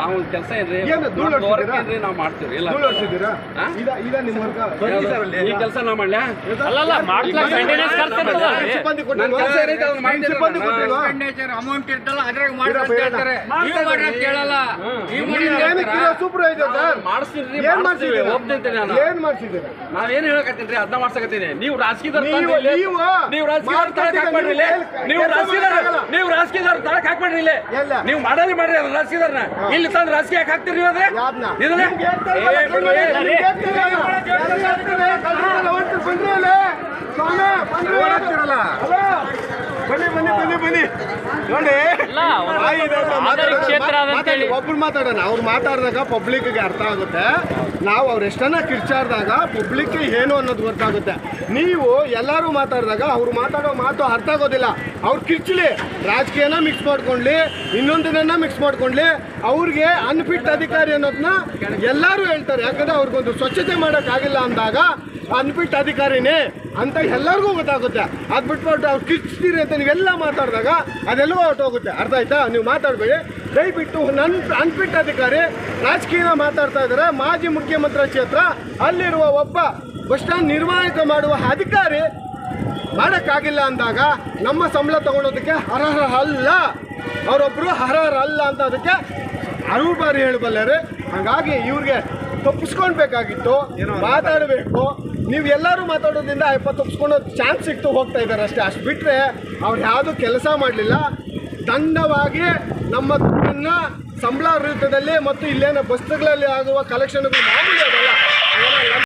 ನಾವು ಕೆಲಸ ಏನ್ರಿ ನಾವು ಮಾಡ್ತೀವಿ ಇಲ್ಲ? ಈ ಕೆಲಸ? ಅಮೌಂಟ್ ಇರ್ತಲ್ಲ ಅದ್ರಾಗ ಸರ್? ಮಾಡಿಸ್ತೀನಿ ಏನ್ ನಾನು ಏನ್ ಮಾಡ್ಸಿದ್ದೀರಾ ನಾವೇನ್ ಹೇಳಕತ್ತೀನಿ ಅದನ್ನ ಮಾಡ್ಸಕತ್ತೀನಿ ನೀವು ರಾಜಕೀಯದ ನೀವು- ನೀವು ನೀವು ರಾಜಕೀಯದವ್ರ ತಳಕ್ ಹಾಕ್ಬೇಡ್ರಿ ಇಲ್ಲಿ. ನೀವು ರಾಜಕೀಯದವ್ರ ನೀವು ರಾಜಕೀಯದವ್ರ ತಳಕ್ ಹಾಕ್ಬೇಡ್ರಿ ಇಲ್ಲಿ ಎಲ್ಲ? ನೀವು ಮಾಡಲಿ ಮಾಡ್ರಿ ಅದನ್ನ ರಾಜಕೀಯದವ್ರನ್ನ ಇಲ್ಲಿ ತಂದು ರಾಜಕೀಯ ಹಾಕ್ತೀರಿ ನೀವು? ಇದನ್ನ ಏ. ಬನ್ನಿ ಬನ್ನಿ ಬನ್ನಿ ಬನ್ನಿ ನೋಡಿ. ಕ್ಷೇತ್ರ. ಮಾತಾಡಿ, ಒಬ್ರು ಮಾತಾಡೋಣ. ಅವ್ರು ಮಾತಾಡಿದಾಗ ಪಬ್ಲಿಕ್ಗೆ ಅರ್ಥ ಆಗುತ್ತೆ. ನಾವು ಅವ್ರು ಎಷ್ಟನ್ನ ಕಿರ್ಚಾಡಿದಾಗ ಪಬ್ಲಿಕ್ಗೆ ಏನು ಅನ್ನೋದು ಗೊತ್ತಾಗುತ್ತೆ. ನೀವು ಎಲ್ಲರೂ ಮಾತಾಡಿದಾಗ ಅವ್ರು ಮಾತಾಡೋ ಮಾತು ಅರ್ಥ ಆಗೋದಿಲ್ಲ. ಅವ್ರು ಕಿರ್ಚಲಿ. ರಾಜಕೀಯನ ಮಿಕ್ಸ್ ಮಾಡ್ಕೊಂಡ್ಲಿ ಇನ್ನೊಂದನ್ನ ಮಿಕ್ಸ್ ಮಾಡ್ಕೊಂಡ್ಲಿ ಅವ್ರಿಗೆ ಅನ್ಫಿಟ್ ಅಧಿಕಾರಿ ಅನ್ನೋದನ್ನ ಎಲ್ಲರೂ ಹೇಳ್ತಾರೆ. ಯಾಕಂದ್ರೆ ಅವ್ರಿಗೊಂದು ಸ್ವಚ್ಛತೆ ಮಾಡೋಕ್ಕಾಗಿಲ್ಲ ಅಂದಾಗ ಅನ್ಫಿಟ್ ಅಧಿಕಾರಿನೇ ಅಂತ ಎಲ್ಲರಿಗೂ ಗೊತ್ತಾಗುತ್ತೆ. ಅದು ಬಿಟ್ಬಿಟ್ಟು ಅವ್ರು ಕಿಚ್ಚಿರಿ ಅಂತ ನೀವೆಲ್ಲ ಮಾತಾಡಿದಾಗ ಅದೆಲ್ಲವೂ ಹೋಗುತ್ತೆ. ಅರ್ಥ ಆಯ್ತಾ? ನೀವು ಮಾತಾಡಬೇಡಿ. ದಯವಿಟ್ಟು ನನ್ ಅನ್ಫಿಟ್ ಅಧಿಕಾರಿ ರಾಜಕೀಯ ಮಾತಾಡ್ತಾ ಇದ್ದಾರೆ. ಮಾಜಿ ಮುಖ್ಯಮಂತ್ರಿ ಕ್ಷೇತ್ರ ಅಲ್ಲಿರುವ ಒಬ್ಬ ಬಸ್ ಸ್ಟ್ಯಾಂಡ್ ನಿರ್ವಹಣೆ ಮಾಡುವ ಅಧಿಕಾರಿ ಮಾಡೋಕ್ಕಾಗಿಲ್ಲ ಅಂದಾಗ ನಮ್ಮ ಸಂಬಳ ತಗೊಳೋದಕ್ಕೆ ಅರ್ಹ ಅಲ್ಲ ಅವರೊಬ್ಬರು ಅರ್ಹರ ಅಲ್ಲ ಅಂತ ಅದಕ್ಕೆ ಅರು ಬಾರಿ ಹೇಳಬಲ್ಲರೆ ಹಾಗಾಗಿ ಇವ್ರಿಗೆ ತಪ್ಪಿಸ್ಕೊಳ್ಬೇಕಾಗಿತ್ತು. ಮಾತಾಡಬೇಕು. ನೀವು ಎಲ್ಲರೂ ಮಾತಾಡೋದ್ರಿಂದ ಎಪ್ಪತ್ತು ತಪ್ಪಿಸ್ಕೊಳೋ ಚಾನ್ಸ್ ಸಿಕ್ತು ಹೋಗ್ತಾ ಇದ್ದಾರೆ ಅಷ್ಟೇ. ಅಷ್ಟು ಬಿಟ್ಟರೆ ಅವ್ರು ಯಾವುದೂ ಕೆಲಸ ಮಾಡಲಿಲ್ಲ. ದಂಡವಾಗಿ ನಮ್ಮ ದುಡ್ಡನ್ನು ಸಂಬಳ ರೂಪದಲ್ಲಿ ಮತ್ತು ಇಲ್ಲೇನ ಬಸ್ಗಳಲ್ಲಿ ಆಗುವ ಕಲೆಕ್ಷನ್ಗಳು ಮಾಮೂಲಿ ಅದಾವೆ